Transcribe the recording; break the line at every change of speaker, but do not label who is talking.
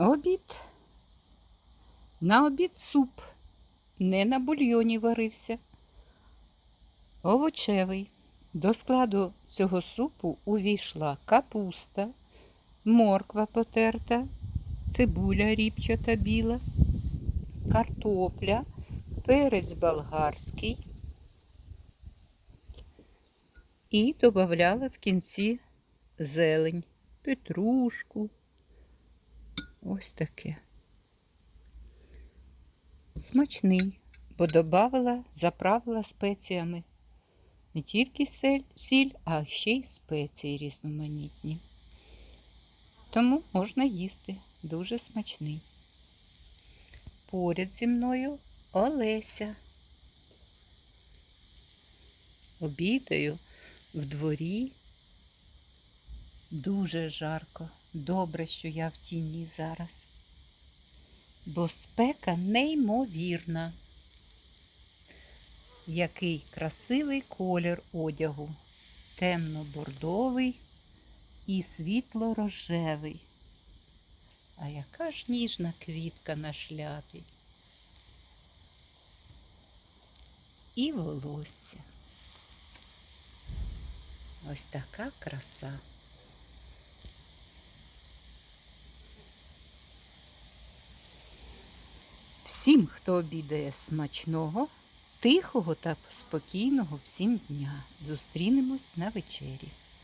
Обід. На обід суп. Не на бульйоні варився. Овочевий. До складу цього супу увійшла капуста, морква потерта, цибуля ріпчата біла, картопля, перець болгарський. І додавала в кінці зелень, петрушку. Ось таке. Смачний, бо додавала, заправила спеціями. Не тільки сель, сіль, а ще й спеції різноманітні. Тому можна їсти. Дуже смачний. Поряд зі мною Олеся. Обідаю в дворі. Дуже жарко. Добре, що я в тіні зараз. Бо спека неймовірна. Який красивий колір одягу. Темно-бордовий і світло-рожевий. А яка ж ніжна квітка на шляпі. І волосся. Ось така краса. Всім, хто обідає смачного, тихого та спокійного всім дня. Зустрінемось на вечері.